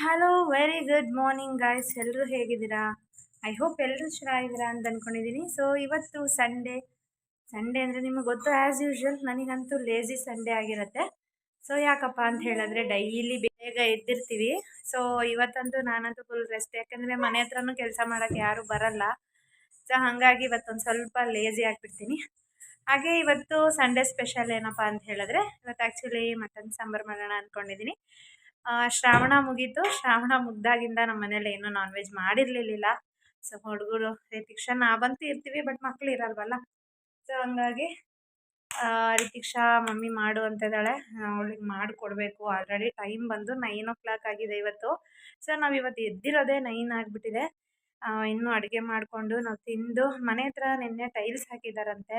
Hello very good morning guys ಎಲ್ಲರೂ ಹೇಗಿದ್ದೀರಾ? I hope ಎಲ್ಲರೂ ಚೆನ್ನಾಗಿದ್ದೀರಾ ಅಂತ ಅಂದ್ಕೊಂಡಿದ್ದೀನಿ ಸೊ ಇವತ್ತು ಸಂಡೇ ಸಂಡೇ ಅಂದರೆ ನಿಮಗೆ ಗೊತ್ತು ಆ್ಯಸ್ ಯೂಶ್ವಲ್ ನನಗಂತೂ ಲೇಜಿ ಸಂಡೇ ಆಗಿರುತ್ತೆ. ಸೊ ಯಾಕಪ್ಪ ಅಂತ ಹೇಳಿದ್ರೆ ಡೈಲಿ ಬೇಗ ಎದ್ದಿರ್ತೀವಿ. ಸೊ ಇವತ್ತಂತೂ ನಾನಂತೂ ಫುಲ್ ರೆಸ್ಟ್ ಯಾಕಂದರೆ ಮನೆ ಹತ್ರನೂ ಕೆಲಸ ಮಾಡೋಕ್ಕೆ ಯಾರೂ ಬರಲ್ಲ. ಸೊ ಹಾಗಾಗಿ ಇವತ್ತೊಂದು ಸ್ವಲ್ಪ ಲೇಜಿ ಆಗಿಬಿಡ್ತೀನಿ. ಹಾಗೆ ಇವತ್ತು ಸಂಡೇ ಸ್ಪೆಷಲ್ ಏನಪ್ಪ ಅಂತ ಹೇಳಿದ್ರೆ, ಇವತ್ತು ಆ್ಯಕ್ಚುಲಿ ಮಟನ್ ಸಾಂಬಾರು ಮಾಡೋಣ ಅಂದ್ಕೊಂಡಿದ್ದೀನಿ ಶ್ರಾವಣ ಮುಗೀತು. ಶ್ರಾವಣ ಮುಗ್ದಾಗಿಂದ ನಮ್ಮ ಮನೇಲಿ ಏನೂ ನಾನ್ ವೆಜ್ ಮಾಡಿರಲಿಲ್ಲ ಸೊ ಹುಡುಗರು ರಿತಿಕ್ಷಾ ನಾವಂತೂ ಇರ್ತೀವಿ ಬಟ್ ಮಕ್ಳು ಇರಲ್ವಲ್ಲ. ಸೊ ಹಂಗಾಗಿ ರಿತಿಕ್ಷಾ ಮಮ್ಮಿ ಮಾಡು ಅಂತಿದ್ದಾಳೆ ಅವಳಿಗೆ ಮಾಡಿಕೊಡ್ಬೇಕು. ಆಲ್ರೆಡಿ ಟೈಮ್ ಬಂದು ನೈನ್ ಓ ಕ್ಲಾಕ್ ಆಗಿದೆ ಇವತ್ತು. ಸೊ ನಾವು ಇವತ್ತು ಎದ್ದಿರೋದೇ ನೈನ್ ಆಗಿಬಿಟ್ಟಿದೆ. ಇನ್ನೂ ಅಡುಗೆ ಮಾಡಿಕೊಂಡು ನಾವು ತಿಂದು, ಮನೆ ಹತ್ರ ನಿನ್ನೆ ಟೈಲ್ಸ್ ಹಾಕಿದಾರಂತೆ.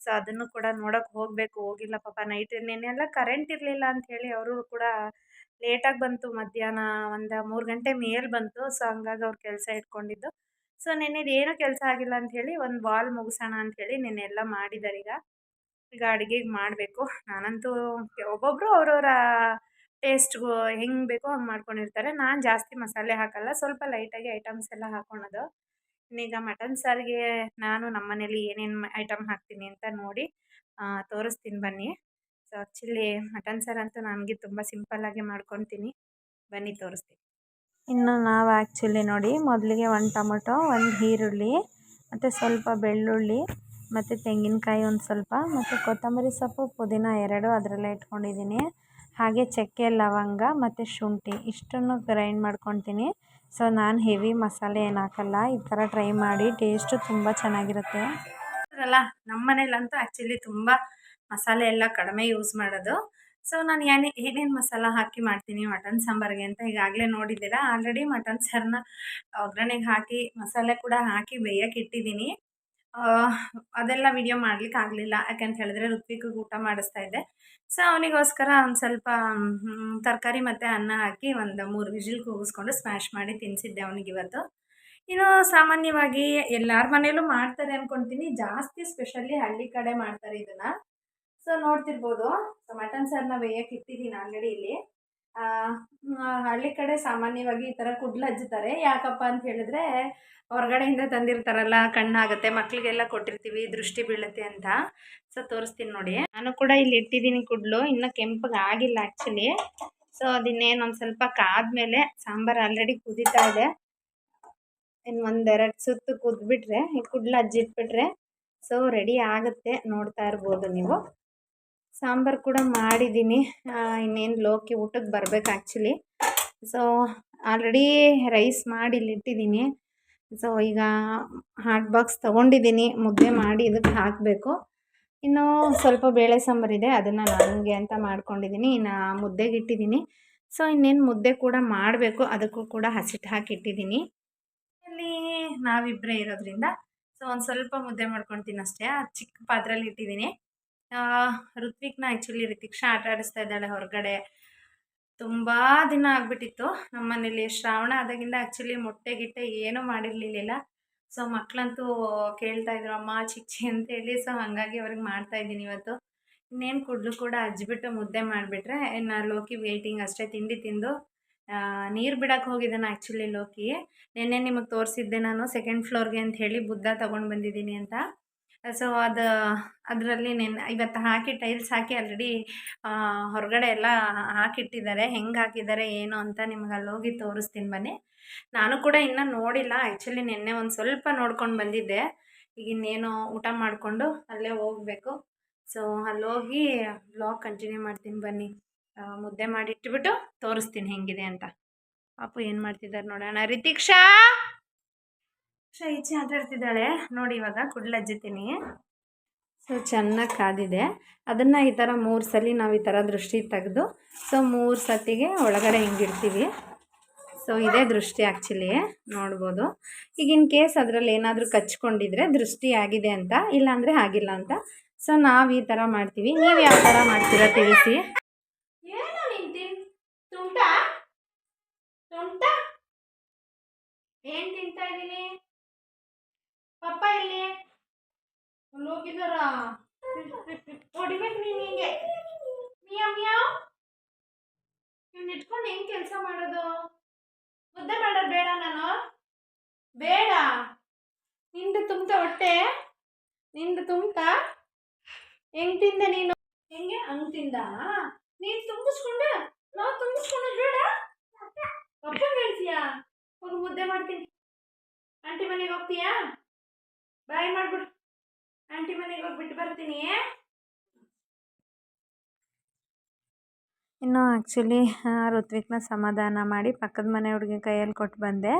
ಸೊ ಅದನ್ನು ಕೂಡ ನೋಡೋಕೆ ಹೋಗಬೇಕು. ಹೋಗಿಲ್ಲ ಪಾಪ ನೈಟ್ ನಿನ್ನೆ ಎಲ್ಲ ಕರೆಂಟ್ ಇರಲಿಲ್ಲ ಹೇಳಿ, ಅವರು ಕೂಡ ಲೇಟಾಗಿ ಬಂತು ಮಧ್ಯಾಹ್ನ ಒಂದು ಮೂರು ಗಂಟೆ ಮೇಲೆ ಬಂತು. ಸೊ ಹಂಗಾಗಿ ಅವ್ರು ಕೆಲಸ ಇಟ್ಕೊಂಡಿದ್ದು. ಸೊ ನಿನ್ನೆದು ಏನೂ ಕೆಲಸ ಆಗಿಲ್ಲ ಅಂಥೇಳಿ ಒಂದು ವಾಲ್ ಮುಗಿಸೋಣ ಅಂಥೇಳಿ ನಿನ್ನೆ ಎಲ್ಲ ಮಾಡಿದ್ದಾರೆ ಈಗ ಈಗ ಅಡುಗೆಗೆ ಮಾಡಬೇಕು. ನಾನಂತೂ ಒಬ್ಬೊಬ್ಬರು ಅವರವರ ಟೇಸ್ಟ್ಗೂ ಹೆಂಗೆ ಬೇಕೋ ಹಂಗೆ ಮಾಡ್ಕೊಂಡಿರ್ತಾರೆ. ನಾನು ಜಾಸ್ತಿ ಮಸಾಲೆ ಹಾಕಲ್ಲ. ಸ್ವಲ್ಪ ಲೈಟಾಗಿ ಐಟಮ್ಸ್ ಎಲ್ಲ ಹಾಕ್ಕೊಳೋದು ಇನ್ನೀಗ ಮಟನ್ ಸಾರಿಗೆ ನಾನು ನಮ್ಮ ಮನೇಲಿ ಏನೇನು ಐಟಮ್ ಹಾಕ್ತೀನಿ ಅಂತ ನೋಡಿ ತೋರಿಸ್ತೀನಿ ಬನ್ನಿ. ಸೊ ಆ್ಯಕ್ಚುಲಿ ಮಟನ್ ಸಾರು ಅಂತೂ ನನಗೆ ತುಂಬ ಸಿಂಪಲ್ಲಾಗಿ ಮಾಡ್ಕೊತೀನಿ. ಬನ್ನಿ ತೋರಿಸ್ತೀನಿ. ಇನ್ನು ನಾವು ಆ್ಯಕ್ಚುಲಿ ನೋಡಿ ಮೊದಲಿಗೆ ಒಂದು ಟೊಮೊಟೊ, ಒಂದು ಈರುಳ್ಳಿ, ಮತ್ತು ಸ್ವಲ್ಪ ಬೆಳ್ಳುಳ್ಳಿ, ಮತ್ತು ತೆಂಗಿನಕಾಯಿ ಒಂದು ಸ್ವಲ್ಪ, ಮತ್ತು ಕೊತ್ತಂಬರಿ ಸೊಪ್ಪು, ಪುದೀನ ಎರಡು ಅದರಲ್ಲೇ ಇಟ್ಕೊಂಡಿದ್ದೀನಿ ಹಾಗೆ ಚಕ್ಕೆ, ಲವಂಗ, ಮತ್ತು ಶುಂಠಿ ಇಷ್ಟನ್ನು ಗ್ರೈಂಡ್ ಮಾಡ್ಕೊತೀನಿ. ಸೊ ನಾನು ಹೆವಿ ಮಸಾಲೆ ಏನು ಹಾಕಲ್ಲ, ಈ ಥರ ಟ್ರೈ ಮಾಡಿ, ಟೇಸ್ಟು ತುಂಬ ಚೆನ್ನಾಗಿರುತ್ತೆ. ಅಲ್ಲ ನಮ್ಮ ಮನೇಲಂತೂ ಆ್ಯಕ್ಚುಲಿ ತುಂಬ ಮಸಾಲೆ ಎಲ್ಲ ಕಡಿಮೆ ಯೂಸ್ ಮಾಡೋದು. ಸೊ ನಾನು ಏನೇ, ಏನೇನು ಮಸಾಲ ಹಾಕಿ ಮಾಡ್ತೀನಿ, ಮಟನ್ ಸಾಂಬಾರಿಗೆ ಅಂತ ಈಗಾಗಲೇ ನೋಡಿದ್ದೀರಾ? ಆಲ್ರೆಡಿ ಮಟನ್ ಸಾರನ್ನ ಒಗ್ಗರಣೆಗೆ ಹಾಕಿ, ಮಸಾಲೆ ಕೂಡ ಹಾಕಿ ಬೇಯಕ್ಕೆ ಇಟ್ಟಿದ್ದೀನಿ. ಅದೆಲ್ಲ ವಿಡಿಯೋ ಮಾಡ್ಲಿಕ್ಕೆ ಆಗಲಿಲ್ಲ. ಯಾಕಂತ ಹೇಳಿದ್ರೆ ಋತ್ವಿಕ್ ಊಟ ಮಾಡಿಸ್ತಾ ಇದ್ದೆ. ಸೊ ಅವನಿಗೋಸ್ಕರ ಒಂದು ಸ್ವಲ್ಪ ತರಕಾರಿ ಮತ್ತು ಅನ್ನ ಹಾಕಿ ಒಂದು ಮೂರು ವಿಜಿಲ್ ಕೂಗಿಸ್ಕೊಂಡು ಸ್ಮ್ಯಾಶ್ ಮಾಡಿ ತಿನ್ನಿಸಿದ್ದೆ ಅವನಿಗೆ ಇವತ್ತು. ಇನ್ನು ಸಾಮಾನ್ಯವಾಗಿ ಎಲ್ಲರ ಮನೇಲೂ ಮಾಡ್ತಾರೆ ಅಂದ್ಕೊಳ್ತೀನಿ ಜಾಸ್ತಿ ಸ್ಪೆಷಲಿ ಹಳ್ಳಿ ಕಡೆ ಮಾಡ್ತಾರೆ ಇದನ್ನು. ಸೊ ನೋಡ್ತಿರ್ಬೋದು. ಮಟನ್ ಸಾರನ್ನ ಬೇಯಕ್ಕೆ ಇಟ್ಟಿದ್ದೀನಿ ಆ, ಹಳ್ಳಿ ಕಡೆ ಸಾಮಾನ್ಯವಾಗಿ ಈ ಥರ ಕುಡ್ಲು ಹಚ್ಚುತ್ತಾರೆ. ಯಾಕಪ್ಪ ಅಂತ ಹೇಳಿದ್ರೆ ಹೊರಗಡೆಯಿಂದ ತಂದಿರ್ತಾರಲ್ಲ ಕಣ್ಣಾಗುತ್ತೆ ಮಕ್ಕಳಿಗೆಲ್ಲ ಕೊಟ್ಟಿರ್ತೀವಿ ದೃಷ್ಟಿ ಬೀಳುತ್ತೆ ಅಂತ. ಸೊ ತೋರಿಸ್ತೀನಿ ನೋಡಿ. ನಾನು ಕೂಡ ಇಲ್ಲಿ ಇಟ್ಟಿದ್ದೀನಿ ಕುಡ್ಲು. ಇನ್ನೂ ಕೆಂಪಗೆ ಆಗಿಲ್ಲ ಆ್ಯಕ್ಚುಲಿ ಸೊ ಅದಿನ್ನೇನು ಒಂದು ಸ್ವಲ್ಪ ಕಾದ್ಮೇಲೆ ಸಾಂಬಾರು ಆಲ್ರೆಡಿ ಕುದೀತಾ ಇದೆ. ಇನ್ನು ಒಂದೆರಡು ಸುತ್ತು ಕುದ್ಬಿಟ್ರೆ ಈ ಕುಡ್ಲು ಹಜ್ಜಿಟ್ಬಿಟ್ರೆ ಸೊ ರೆಡಿ ಆಗುತ್ತೆ ನೋಡ್ತಾ ಇರ್ಬೋದು ನೀವು. ಸಾಂಬಾರು ಕೂಡ ಮಾಡಿದ್ದೀನಿ. ಇನ್ನೇನು ಲೋಕಿ ಊಟಕ್ಕೆ ಬರಬೇಕು ಆ್ಯಕ್ಚುಲಿ ಸೊ ಆಲ್ರೆಡಿ ರೈಸ್ ಮಾಡಿ ಇಲ್ಲಿಟ್ಟಿದ್ದೀನಿ ಸೊ ಈಗ ಹಾಟ್ ಬಾಕ್ಸ್ ತೊಗೊಂಡಿದ್ದೀನಿ. ಮುದ್ದೆ ಮಾಡಿ ಇದಕ್ಕೆ ಹಾಕಬೇಕು. ಇನ್ನು ಸ್ವಲ್ಪ ಬೇಳೆ ಸಾಂಬಾರಿದೆ ಅದನ್ನು ನನಗೆ ಅಂತ ಮಾಡ್ಕೊಂಡಿದ್ದೀನಿ. ಇನ್ನು ಮುದ್ದೆಗೆ ಇಟ್ಟಿದ್ದೀನಿ. ಸೊ ಇನ್ನೇನು ಮುದ್ದೆ ಕೂಡ ಮಾಡಬೇಕು. ಅದಕ್ಕೂ ಕೂಡ ಹಸಿಟ್ಟು ಹಾಕಿ ಇಟ್ಟಿದ್ದೀನಿ. ಅಲ್ಲಿ ನಾವಿಬ್ಬರೇ ಇರೋದ್ರಿಂದ ಸೊ ಒಂದು ಸ್ವಲ್ಪ ಮುದ್ದೆ ಮಾಡ್ಕೊಳ್ತೀನಿ ಅಷ್ಟೇ ಚಿಕ್ಕ ಪಾತ್ರೆಯಲ್ಲಿ ಇಟ್ಟಿದ್ದೀನಿ. ಋತ್ವಿಕ್ನ ಆ್ಯಕ್ಚುಲಿ ರಿತಿಕ್ಷಾ ಆಟ ಆಡಿಸ್ತಾ ಇದ್ದಾಳೆ ಹೊರಗಡೆ. ತುಂಬ ದಿನ ಆಗಿಬಿಟ್ಟಿತ್ತು ನಮ್ಮ ಮನೇಲಿ ಶ್ರಾವಣ ಆದಾಗಿಂದ ಆ್ಯಕ್ಚುಲಿ ಮೊಟ್ಟೆ ಗಿಟ್ಟೆ ಏನೂ ಮಾಡಿರಲಿಲ್ಲ ಸೊ ಮಕ್ಕಳಂತೂ ಕೇಳ್ತಾ ಇದ್ರು, ಅಮ್ಮ, ಚಿಚ್ಚಿ ಅಂತೇಳಿ ಸೊ ಹಾಗಾಗಿ ಅವ್ರಿಗೆ ಮಾಡ್ತಾ ಇದ್ದೀನಿ ಇವತ್ತು. ಇನ್ನೇನು ಕುಡ್ಲು ಕೂಡ ಹಚ್ಬಿಟ್ಟು ಮುದ್ದೆ ಮಾಡಿಬಿಟ್ರೆ, ಇನ್ನು ಲೋಕಿ ವೇಟಿಂಗ್ ಅಷ್ಟೇ ತಿಂಡಿ ತಿಂದು ನೀರು ಬಿಡಕ್ಕೆ ಹೋಗಿದ್ದಾನೆ ಆ್ಯಕ್ಚುಲಿ ಲೋಕಿ. ನಿನ್ನೆ ನಿಮಗೆ ತೋರಿಸಿದ್ದೆ ನಾನು ಸೆಕೆಂಡ್ ಫ್ಲೋರ್ಗೆ ಅಂತ ಹೇಳಿ ಬುದ್ಧ ತೊಗೊಂಡು ಬಂದಿದ್ದೀನಿ ಅಂತ. ಸೊ ಅದು, ಅದರಲ್ಲಿ ನೆನ್, ಇವತ್ತು ಹಾಕಿ ಟೈಲ್ಸ್ ಹಾಕಿ ಆಲ್ರೆಡಿ ಹೊರಗಡೆ ಎಲ್ಲ ಹಾಕಿಟ್ಟಿದ್ದಾರೆ. ಹೆಂಗೆ ಹಾಕಿದ್ದಾರೆ, ಏನು ಅಂತ ನಿಮ್ಗೆ ಹೋಗಿ ತೋರಿಸ್ತೀನಿ ಬನ್ನಿ. ನಾನು ಕೂಡ ಇನ್ನೂ ನೋಡಿಲ್ಲ. ಆ್ಯಕ್ಚುಲಿ ನಿನ್ನೆ ಒಂದು ಸ್ವಲ್ಪ ನೋಡ್ಕೊಂಡು ಬಂದಿದ್ದೆ. ಈಗ ಇನ್ನೇನು ಊಟ ಮಾಡಿಕೊಂಡು ಅಲ್ಲೇ ಹೋಗಬೇಕು. ಸೊ ಹೋಗಿ ಬ್ಲಾಗ್ ಕಂಟಿನ್ಯೂ ಮಾಡ್ತೀನಿ ಬನ್ನಿ. ಮುದ್ದೆ ಮಾಡಿ ಇಟ್ಬಿಟ್ಟು ತೋರಿಸ್ತೀನಿ ಹೆಂಗಿದೆ ಅಂತ. ಪಾಪು ಏನು ಮಾಡ್ತಿದ್ದಾರೆ ನೋಡೋಣ. ರಿತಿಕ್ಷಾ! ರಿತಿಕ್ಷಾ ಈಚೆ ಆಟ ಆಡ್ತಿದ್ದಾಳೆ ನೋಡಿ, ಇವಾಗ ಕುಡ್ಲಜ್ಜತೀನಿ ಸೊ, ಚೆನ್ನಾಗಿ ಕಾದಿದೆ. ಅದನ್ನು ಈ ಥರ ಮೂರು ಸಲ ನಾವು ಈ ಥರ ದೃಷ್ಟಿ ತೆಗೆದು, ಸೊ, ಮೂರು ಸತಿಗೆ ಒಳಗಡೆ ಹಿಂಗಿಡ್ತೀವಿ. ಸೊ, ಇದೇ ದೃಷ್ಟಿ ಆ್ಯಕ್ಚುಲಿ ನೋಡ್ಬೋದು. ಈಗಿನ ಕೇಸ್ ಅದರಲ್ಲಿ ಏನಾದರೂ ಕಚ್ಕೊಂಡಿದ್ರೆ ದೃಷ್ಟಿ ಆಗಿದೆ ಅಂತ, ಇಲ್ಲಾಂದರೆ ಆಗಿಲ್ಲ ಅಂತ, ಸೊ, ನಾವು ಈ ಥರ ಮಾಡ್ತೀವಿ. ನೀವು ಯಾವ ಥರ ಮಾಡ್ತೀರಾ ತಿಳಿಸಿ. ಇದ್ದೀನಿ ಇಲ್ಲಿ? ಅಲ್ಲಿ ಹೋಗಿದಾರ ನೀನು ಹಿಂಗೆ. ಮಿಯಾವ್ ಇವ್ನ ಇಟ್ಕೊಂಡು ಹೆಂಗ್ ಕೆಲಸ ಮಾಡೋದು? ಮುದ್ದೆ ಮಾಡೋದು ಬೇಡ ನಾನು. ಬೇಡ. ನಿಂದು ತುಂಬ್ತ ಹೊಟ್ಟೆ. ನಿಂದು ತುಂಬ್ತ. ಹೆಂಗ್ ತಿಂದ ನೀನು? ಹೆಂಗೆ? ಹಂಗ್ ತಿಂದ? ನೀನ್ ತುಂಬಿಸ್ಕೊಂಡೆ? ನಾವು ತುಂಬಿಸ್ಕೊಂಡು ಬೇಡ. ಪಪ್ಪ ಹೇಳ್ತೀಯಾ ಹೋಗಿ ಮುದ್ದೆ ಮಾಡ್ತೀನಿ. ಆಂಟಿ ಮನೆಗೆ ಹೋಗ್ತೀಯಾ? ಬಾಯ್ ಮಾಡ್ಬಿಡು. ಆಂಟಿ ಮನೆಗೆ ಹೋಗಿ ಬಿಟ್ಟು ಬರ್ತೀನಿ. ಇನ್ನು ಆ್ಯಕ್ಚುಲಿ ಋತ್ವಿಕ್ನ ಸಮಾಧಾನ ಮಾಡಿ ಪಕ್ಕದ ಮನೆ ಹುಡುಗಿ ಕೈಯಲ್ಲಿ ಕೊಟ್ಟು ಬಂದೆ.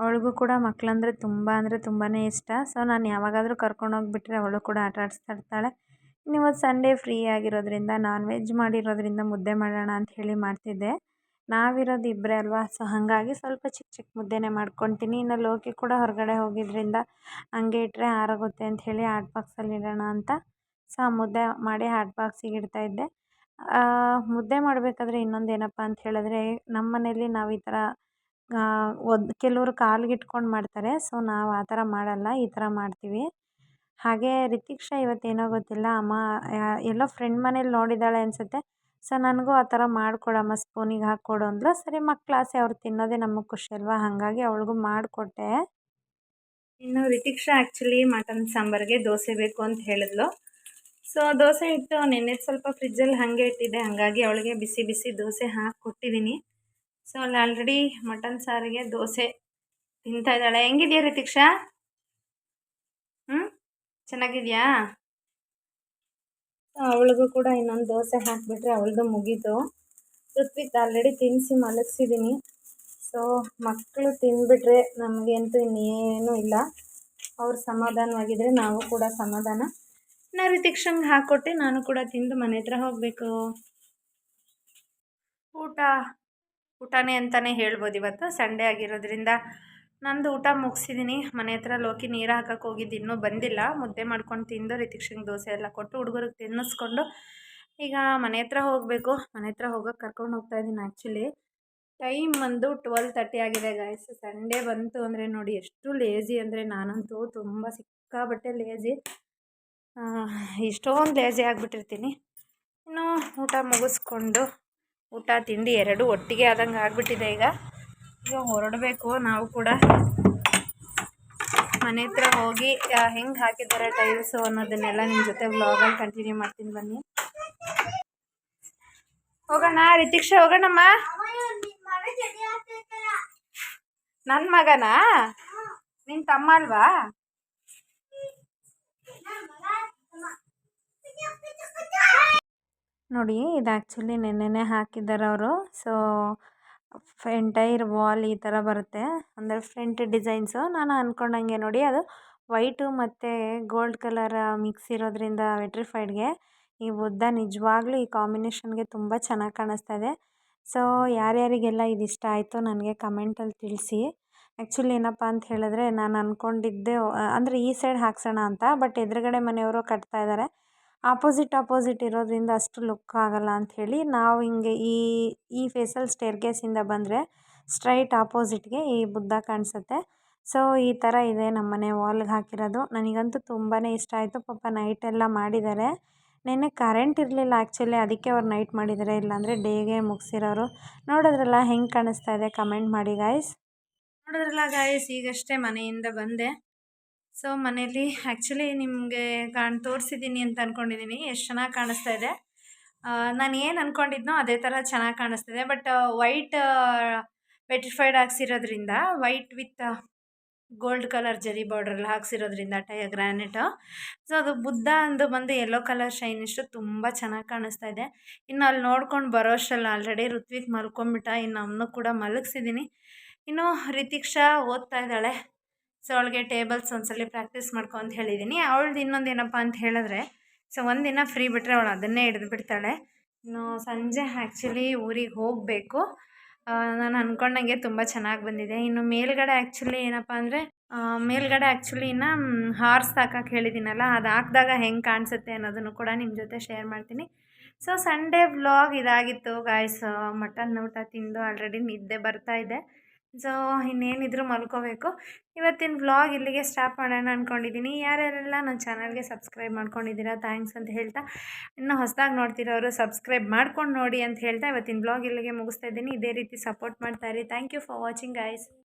ಅವಳಿಗೂ ಕೂಡ ಮಕ್ಕಳಂದ್ರೆ ತುಂಬ ಅಂದರೆ ತುಂಬಾ ಇಷ್ಟ. ಸೊ ನಾನು ಯಾವಾಗಾದರೂ ಕರ್ಕೊಂಡೋಗಿಬಿಟ್ರೆ ಅವಳು ಕೂಡ ಆಟ ಆಡಿಸ್ತಾ ಇರ್ತಾಳೆ. ಇವತ್ತು ಸಂಡೇ ಫ್ರೀ ಆಗಿರೋದ್ರಿಂದ ನಾನ್ ವೆಜ್ ಮಾಡಿರೋದ್ರಿಂದ ಮುದ್ದೆ ಮಾಡೋಣ ಅಂತ ಹೇಳಿ ಮಾಡ್ತಿದ್ದೆ. ನಾವಿರೋದು ಇಬ್ಬರೇ ಅಲ್ವಾ? ಸೊ ಹಾಗಾಗಿ ಸ್ವಲ್ಪ ಚಿಕ್ಕ ಚಿಕ್ಕ ಮುದ್ದೆನೇ ಮಾಡ್ಕೊತೀನಿ. ಇನ್ನು ಲೋಕಿ ಕೂಡ ಹೊರಗಡೆ ಹೋಗಿದ್ದರಿಂದ ಹಂಗೆ ಇಟ್ಟರೆ ಆರೋಗುತ್ತೆ ಅಂತ ಹೇಳಿ ಹಾಟ್ ಬಾಕ್ಸಲ್ಲಿ ಇಡೋಣ ಅಂತ. ಸೊ ಆ ಮುದ್ದೆ ಮಾಡಿ ಹಾಟ್ ಬಾಕ್ಸಿಗೆ ಇಡ್ತಾಯಿದ್ದೆ ಮುದ್ದೆ ಮಾಡಬೇಕಾದ್ರೆ ಇನ್ನೊಂದು ಏನಪ್ಪ ಅಂತ ಹೇಳಿದ್ರೆ ನಮ್ಮ ಮನೇಲಿ ನಾವು ಈ ಥರ ಒದ್, ಕೆಲವರು ಕಾಲ್ಗಿಟ್ಕೊಂಡು ಮಾಡ್ತಾರೆ. ಸೊ ನಾವು ಆ ಥರ ಮಾಡಲ್ಲ, ಈ ಥರ ಮಾಡ್ತೀವಿ. ಹಾಗೆ ರಿತಿಕ್ಷಾ ಇವತ್ತೇನೋ ಗೊತ್ತಿಲ್ಲ, ಅಮ್ಮ ಎಲ್ಲೋ ಫ್ರೆಂಡ್ ಮನೇಲಿ ನೋಡಿದ್ದಾಳೆ ಅನಿಸುತ್ತೆ. ಸೊ, ನನಗೂ ಆ ಥರ ಮಾಡಿಕೊಡಮ್ಮ, ಸ್ಪೂನಿಗೆ ಹಾಕ್ಕೊಡು ಅಂದ್ಲು. ಸರಿ ಮಕ್ಕಳಾಸೆ ಅವ್ರು ತಿನ್ನೋದೇ ನಮಗೆ ಖುಷಿ ಅಲ್ವಾ? ಹಾಗಾಗಿ ಅವಳಿಗೂ ಮಾಡಿಕೊಟ್ಟೆ. ಇನ್ನು ರಿತಿಕ್ಷಾ ಆ್ಯಕ್ಚುಲಿ ಮಟನ್ ಸಾಂಬಾರಿಗೆ ದೋಸೆ ಬೇಕು ಅಂತ ಹೇಳಿದ್ಲು. ಸೊ, ದೋಸೆ ಇಟ್ಟು ನೆನ್ನೆ ಸ್ವಲ್ಪ ಫ್ರಿಜ್ಜಲ್ಲಿ ಹಾಗೆ ಇಟ್ಟಿದ್ದೆ. ಹಾಗಾಗಿ ಅವಳಿಗೆ ಬಿಸಿ ಬಿಸಿ ದೋಸೆ ಹಾಕಿ ಕೊಟ್ಟಿದ್ದೀನಿ. ಸೊ, ಅಲ್ಲಿ ಆಲ್ರೆಡಿ ಮಟನ್ ಸಾರಿಗೆ ದೋಸೆ ತಿಂತಾ ಇದ್ದಾಳೆ. ಹೆಂಗಿದೆಯಾ ರಿತಿಕ್ಷಾ ಹ್ಞೂ ಚೆನ್ನಾಗಿದೆಯಾ? ಅವಳಿಗೂ ಕೂಡ ಇನ್ನೊಂದು ದೋಸೆ ಹಾಕಿಬಿಟ್ರೆ ಅವಳದು ಮುಗೀತು. ಋತ್ವಿಕ್ ಆಲ್ರೆಡಿ ತಿನ್ನಿಸಿ ಮಲಗಿಸಿದ್ದೀನಿ ಸೊ ಮಕ್ಕಳು ತಿಂದುಬಿಟ್ರೆ ನಮಗಂತೂ ಇನ್ನೇನೂ ಇಲ್ಲ. ಅವ್ರು ಸಮಾಧಾನವಾಗಿದ್ದರೆ ನಾವು ಕೂಡ ಸಮಾಧಾನ. ನಾ ರಿತಿಕ್ಷಂಗೆ ಹಾಕ್ಕೊಟ್ಟೆ ನಾನು ಕೂಡ ತಿಂದು ಮನೆ ಹತ್ರ ಹೋಗಬೇಕು. ಊಟ, ಊಟನೇ ಅಂತಲೇ ಹೇಳ್ಬೋದು ಇವತ್ತು. ಸಂಡೇ ಆಗಿರೋದ್ರಿಂದ ನಂದು ಊಟ ಮುಗಿಸಿದ್ದೀನಿ ಮನೆ ಹತ್ರ ಲೋಕಿ ನೀರು ಹಾಕಕ್ಕೆ ಹೋಗಿದ್ದು, ಇನ್ನೂ ಬಂದಿಲ್ಲ. ಮುದ್ದೆ ಮಾಡ್ಕೊಂಡು ತಿಂದು ರಿತಿಕ್ಷಂಗೆ ದೋಸೆ ಎಲ್ಲ ಕೊಟ್ಟು ಹುಡುಗರಿಗೆ ತಿನ್ನಿಸ್ಕೊಂಡು ಈಗ ಮನೆ ಹತ್ರ ಹೋಗಬೇಕು. ಮನೆ ಹತ್ರ ಹೋಗೋಕೆ ಕರ್ಕೊಂಡು ಹೋಗ್ತಾ ಇದ್ದೀನಿ ಆ್ಯಕ್ಚುಲಿ ಟೈಮ್ ಬಂದು ಟ್ವೆಲ್ ತರ್ಟಿ ಆಗಿದೆ ಗಾಯ್ಸ್ ಸಂಡೇ ಬಂತು ಅಂದರೆ ನೋಡಿ ಎಷ್ಟು ಲೇಜಿ ಅಂದರೆ ನಾನಂತೂ ತುಂಬ ಸಿಕ್ಕಾಬಟ್ಟೆ ಲೇಜಿ ಇಷ್ಟೊಂದು ಲೇಜಿ ಆಗಿಬಿಟ್ಟಿರ್ತೀನಿ. ಇನ್ನು ಊಟ ಮುಗಿಸ್ಕೊಂಡು, ಊಟ, ತಿಂಡಿ ಎರಡು ಒಟ್ಟಿಗೆ ಆದಂಗೆ ಆಗಿಬಿಟ್ಟಿದೆ ಈಗ. ಈಗ ಹೊರಡಬೇಕು. ನಾವು ಕೂಡ ಮನೆ ಹತ್ರ ಹೋಗಿ ಹೆಂಗೆ ಹಾಕಿದ್ದಾರೆ ಟೈಲ್ಸು ಅನ್ನೋದನ್ನೆಲ್ಲ ನಿಮ್ಮ ಜೊತೆ ವ್ಲಾಗಲ್ಲಿ ಕಂಟಿನ್ಯೂ ಮಾಡ್ತೀನಿ ಬನ್ನಿ. ಹೋಗೋಣ ರಿತಿಕ್ಷಾ ಹೋಗೋಣಮ್ಮ ನನ್ನ ಮಗನಾ? ನಿನ್ನ ತಮ್ಮ ಅಲ್ವಾ? ನೋಡಿ, ಇದು ಆ್ಯಕ್ಚುಲಿ ನೆನ್ನೆನೇ ಹಾಕಿದ್ದಾರೆ ಅವರು. ಸೊ ಎಂಟೈರ್ ವಾಲ್ ಈ ಥರ ಬರುತ್ತೆ. ಅಂದರೆ ಫ್ರಂಟ್ ಡಿಸೈನ್ಸು. ನಾನು ಅಂದ್ಕೊಂಡಂಗೆ ನೋಡಿ ಅದು ವೈಟು ಮತ್ತು ಗೋಲ್ಡ್ ಕಲರ್ ಮಿಕ್ಸ್ ಇರೋದ್ರಿಂದ ವೆಟ್ರಿಫೈಡ್ಗೆ. ಈ ಉದ್ದ ನಿಜವಾಗ್ಲೂ ಈ ಕಾಂಬಿನೇಷನ್ಗೆ ತುಂಬ ಚೆನ್ನಾಗಿ ಕಾಣಿಸ್ತಾ ಇದೆ. ಸೊ, ಯಾರ್ಯಾರಿಗೆಲ್ಲ ಇದು ಇಷ್ಟ ಆಯಿತು ನನಗೆ ಕಮೆಂಟಲ್ಲಿ ತಿಳಿಸಿ. ಆ್ಯಕ್ಚುಲಿ ಏನಪ್ಪ ಅಂತ ಹೇಳಿದ್ರೆ, ನಾನು ಅಂದ್ಕೊಂಡಿದ್ದೆ ಅಂದರೆ ಈ ಸೈಡ್ ಹಾಕ್ಸೋಣ ಅಂತ, ಬಟ್ ಎದುರುಗಡೆ ಮನೆಯವರು ಕಟ್ತಾ ಇದ್ದಾರೆ. ಆಪೋಸಿಟ್ ಆಪೋಸಿಟ್ ಇರೋದ್ರಿಂದ ಅಷ್ಟು ಲುಕ್ ಆಗೋಲ್ಲ ಅಂಥೇಳಿ ನಾವು ಹಿಂಗೆ ಈ ಈ ಫೇಸಲ್ಲಿ ಸ್ಟೇರ್ಕೇಸಿಂದ ಬಂದರೆ ಸ್ಟ್ರೈಟ್ ಆಪೋಸಿಟ್ಗೆ ಈ ಬುದ್ಧ ಕಾಣಿಸುತ್ತೆ. ಸೊ ಈ ಥರ ಇದೆ ನಮ್ಮನೆ ವಾಲ್ಗೆ ಹಾಕಿರೋದು. ನನಗಂತೂ ತುಂಬಾ ಇಷ್ಟ ಆಯಿತು. ಪಾಪ ನೈಟೆಲ್ಲ ಮಾಡಿದ್ದಾರೆ. ನೆನ್ನೆ ಕರೆಂಟ್ ಇರಲಿಲ್ಲ ಆ್ಯಕ್ಚುಲಿ ಅದಕ್ಕೆ ಅವ್ರು ನೈಟ್ ಮಾಡಿದ್ದಾರೆ ಇಲ್ಲಾಂದರೆ ಡೇಗೆ ಮುಗಿಸಿರೋರು. ನೋಡಿದ್ರಲ್ಲ, ಹೆಂಗೆ ಕಾಣಿಸ್ತಾ ಇದೆ? ಕಮೆಂಟ್ ಮಾಡಿ ಗಾಯ್ಸ್ ನೋಡಿದ್ರಲ್ಲ ಗಾಯ್ಸ್ ಈಗಷ್ಟೇ ಮನೆಯಿಂದ ಬಂದೆ. ಸೊ ಮನೇಲಿ ಆ್ಯಕ್ಚುಲಿ ನಿಮಗೆ ಕಾಣ್ ತೋರಿಸಿದ್ದೀನಿ ಅಂತ ಅಂದ್ಕೊಂಡಿದ್ದೀನಿ ಎಷ್ಟು ಚೆನ್ನಾಗಿ ಕಾಣಿಸ್ತಾ ಇದೆ. ನಾನು ಏನು ಅಂದ್ಕೊಂಡಿದ್ನೋ ಅದೇ ಥರ ಚೆನ್ನಾಗಿ ಕಾಣಿಸ್ತಿದೆ but white ಪೆಟ್ರಿಫೈಡ್ ಹಾಕ್ಸಿರೋದ್ರಿಂದ, white with gold colour zari ಬಾರ್ಡ್ರಲ್ಲಿ ಹಾಕ್ಸಿರೋದ್ರಿಂದ two ಗ್ರ್ಯಾನೆಟು so, ಅದು ಬುದ್ಧ ಅಂದು ಬಂದು ಯೆಲ್ಲೋ ಕಲರ್ ಶೈನಿಷ್ಟು ತುಂಬ ಚೆನ್ನಾಗಿ ಕಾಣಿಸ್ತಾ ಇದೆ. ಇನ್ನು ಅಲ್ಲಿ ನೋಡ್ಕೊಂಡು ಬರೋ ಅಷ್ಟರಲ್ಲಿ ಆಲ್ರೆಡಿ ಋತ್ವಿಕ್ ಮಲ್ಕೊಂಬಿಟ್ಟ ಇನ್ನು ಅವನು ಕೂಡ ಮಲಗಿಸಿದ್ದೀನಿ ಇನ್ನು ರಿತಿಕ್ಷಾ ಓದ್ತಾ ಇದ್ದಾಳೆ. ಸೊ ಅವಳಿಗೆ ಟೇಬಲ್ಸ್ ಒಂದ್ಸಲ ಪ್ರಾಕ್ಟೀಸ್ ಮಾಡ್ಕೊ ಅಂತ ಹೇಳಿದ್ದೀನಿ ಅವಳದು ಇನ್ನೊಂದು ಏನಪ್ಪ ಅಂತ ಹೇಳಿದ್ರೆ ಸೊ ಒಂದಿನ ಫ್ರೀ ಬಿಟ್ಟರೆ ಅವಳು ಅದನ್ನೇ ಹಿಡಿದು ಬಿಡ್ತಾಳೆ. ಇನ್ನು ಸಂಜೆ ಆ್ಯಕ್ಚುಲಿ ಊರಿಗೆ ಹೋಗಬೇಕು. ನಾನು ಅಂದ್ಕೊಂಡಂಗೆ ತುಂಬ ಚೆನ್ನಾಗಿ ಬಂದಿದೆ. ಇನ್ನು ಮೇಲ್ಗಡೆ ಆ್ಯಕ್ಚುಲಿ ಏನಪ್ಪ ಅಂದರೆ ಮೇಲ್ಗಡೆ ಆ್ಯಕ್ಚುಲಿ ಇನ್ನು ಹಾರ್ಸ್ ಹಾಕಕ್ಕೆ ಹೇಳಿದ್ದೀನಲ್ಲ ಅದು ಹಾಕಿದಾಗ ಹೆಂಗೆ ಕಾಣಿಸುತ್ತೆ ಅನ್ನೋದನ್ನು ಕೂಡ ನಿಮ್ಮ ಜೊತೆ ಶೇರ್ ಮಾಡ್ತೀನಿ. ಸೊ ಸಂಡೇ ವ್ಲಾಗ್ ಇದಾಗಿತ್ತು ಗಾಯ್ಸ್ ಮಟನ್ ಊಟ ತಿಂದು ಆಲ್ರೆಡಿ ನಿದ್ದೆ ಬರ್ತಾ ಇದೆ. ಸೊ, ಇನ್ನೇನಿದ್ರು ಮಲ್ಕೋಬೇಕು. ಇವತ್ತಿನ ವ್ಲಾಗ್ ಇಲ್ಲಿಗೆ ಸ್ಟಾಪ್ ಮಾಡೋಣ ಅಂದ್ಕೊಂಡಿದ್ದೀನಿ ಯಾರ್ಯಾರೆಲ್ಲ ನನ್ನ ಚಾನಲ್ಗೆ ಸಬ್ಸ್ಕ್ರೈಬ್ ಮಾಡ್ಕೊಂಡಿದ್ದೀರಾ ಥ್ಯಾಂಕ್ಸ್ ಅಂತ ಹೇಳ್ತಾ, ಇನ್ನು ಹೊಸದಾಗಿ ನೋಡ್ತಿರೋರು ಸಬ್ಸ್ಕ್ರೈಬ್ ಮಾಡ್ಕೊಂಡು ನೋಡಿ ಅಂತ ಹೇಳ್ತಾ, ಇವತ್ತಿನ ವ್ಲಾಗ್ ಇಲ್ಲಿಗೆ ಮುಗಿಸ್ತಾ ಇದ್ದೀನಿ. ಇದೇ ರೀತಿ support ಮಾಡ್ತಾಯಿರಿ thank you for watching guys